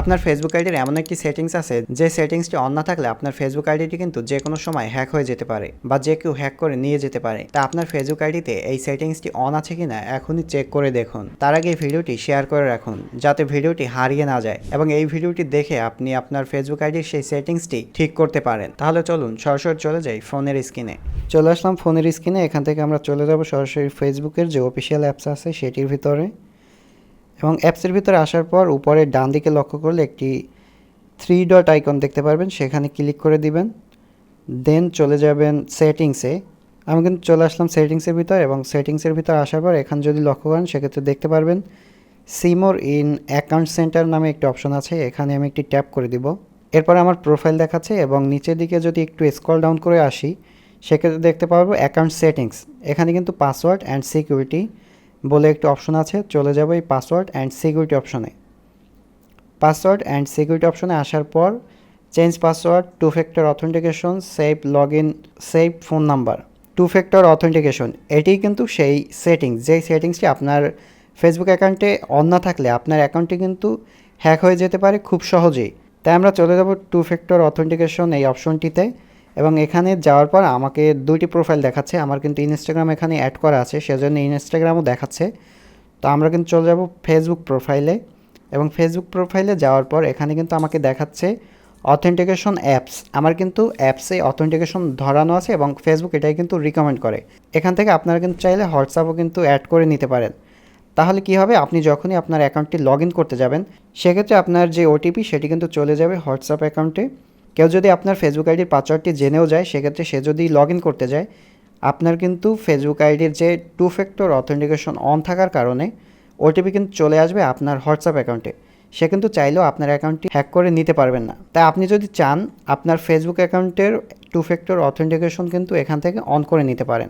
আপনার ফেসবুক আইডির এমন একটি সেটিংস আছে, যে সেটিংসটি অন না থাকলে আপনার ফেসবুক আইডিটি কিন্তু যে কোনো সময় হ্যাক হয়ে যেতে পারে বা যে কেউ হ্যাক করে নিয়ে যেতে পারে। তা আপনার ফেসবুক আইডিতে এই সেটিংসটি অন আছে কিনা এখনই চেক করে দেখুন। তার আগে ভিডিওটি শেয়ার করে রাখুন, যাতে ভিডিওটি হারিয়ে না যায় এবং এই ভিডিওটি দেখে আপনি আপনার ফেসবুক আইডির সেই সেটিংসটি ঠিক করতে পারেন। তাহলে চলুন সরাসরি চলে যাই ফোনের স্ক্রিনে চলে আসলাম ফোনের স্ক্রিনে এখান থেকে আমরা চলে যাব সরাসরি ফেসবুকের যে অফিসিয়াল অ্যাপস আছে, সেটির ভিতরে। এবং অ্যাপসের ভিতরে আসার পর উপরে ডান দিকে লক্ষ্য করলে একটি থ্রি ডট আইকন দেখতে পারবেন, সেখানে ক্লিক করে দিবেন। দেন চলে যাবেন সেটিংসে। আমি কিন্তু চলে আসলাম সেটিংসের ভিতর এবং সেটিংসের ভিতর আসার পর এখানে যদি লক্ষ্য করেন, সেক্ষেত্রে দেখতে পারবেন সিমোর ইন অ্যাকাউন্ট সেন্টার নামে একটি অপশন আছে, এখানে আমি একটি ট্যাপ করে দিব। এরপর আমার প্রোফাইল দেখাচ্ছে এবং নিচের দিকে যদি একটু স্ক্রল ডাউন করে আসি, সেক্ষেত্রে দেখতে পারব অ্যাকাউন্ট সেটিংস এখানে কিন্তু পাসওয়ার্ড অ্যান্ড সিকিউরিটি বলে একটি অপশন আছে, চলে যাব এই পাসওয়ার্ড অ্যান্ড সিকিউরিটি অপশনে পাসওয়ার্ড অ্যান্ড সিকিউরিটি অপশনে আসার পর change password two factor authentication save log in save phone number two factor authentication এটি কিন্তু সেই সেটিংস যেই সেটিংসটি আপনার ফেসবুক অ্যাকাউন্টে অন না থাকলে আপনার অ্যাকাউন্টটি কিন্তু হ্যাক হয়ে যেতে পারে খুব সহজেই। তাই আমরা চলে যাব টু ফ্যাক্টর অথেন্টিকেশন এই অপশনটিতে এবং এখানে যাওয়ার পর আমাকে দুইটি প্রোফাইল দেখাচ্ছে। আমার কিন্তু ইনস্টাগ্রাম এখানে অ্যাড করা আছে, সেজন্য ইনস্টাগ্রামও দেখাচ্ছে। তো আমরা কিন্তু চলে যাব ফেসবুক প্রোফাইলে এবং ফেসবুক প্রোফাইলে যাওয়ার পর এখানে কিন্তু আমাকে দেখাচ্ছে অথেন্টিকেশন অ্যাপস আমার কিন্তু অ্যাপসে অথেন্টিকেশন ধরানো আছে এবং ফেসবুক এটাই কিন্তু রিকমেন্ড করে। এখান থেকে আপনারা কিন্তু চাইলে হোয়াটসঅ্যাপও কিন্তু অ্যাড করে নিতে পারেন। তাহলে কি হবে? আপনি যখনই আপনার অ্যাকাউন্টটি লগ ইন করতে যাবেন, সেক্ষেত্রে আপনার যে ওটিপি সেটি কিন্তু চলে যাবে হোয়াটসঅ্যাপ অ্যাকাউন্টে কেউ যদি আপনার ফেসবুক আইডির পাসওয়ার্ডটি জেনেও যায়, সেক্ষেত্রে সে যদি লগ ইন করতে যায়, আপনার কিন্তু ফেসবুক আইডির যে টু ফ্যাক্টর অথেন্টিকেশন অন থাকার কারণে ওটিপি কিন্তু চলে আসবে আপনার হোয়াটসঅ্যাপ অ্যাকাউন্টে সে কিন্তু চাইলেও আপনার অ্যাকাউন্টটি হ্যাক করে নিতে পারবেন না। তাই আপনি যদি চান, আপনার ফেসবুক অ্যাকাউন্টের টু ফ্যাক্টর অথেন্টিকেশন কিন্তু এখান থেকে অন করে নিতে পারেন।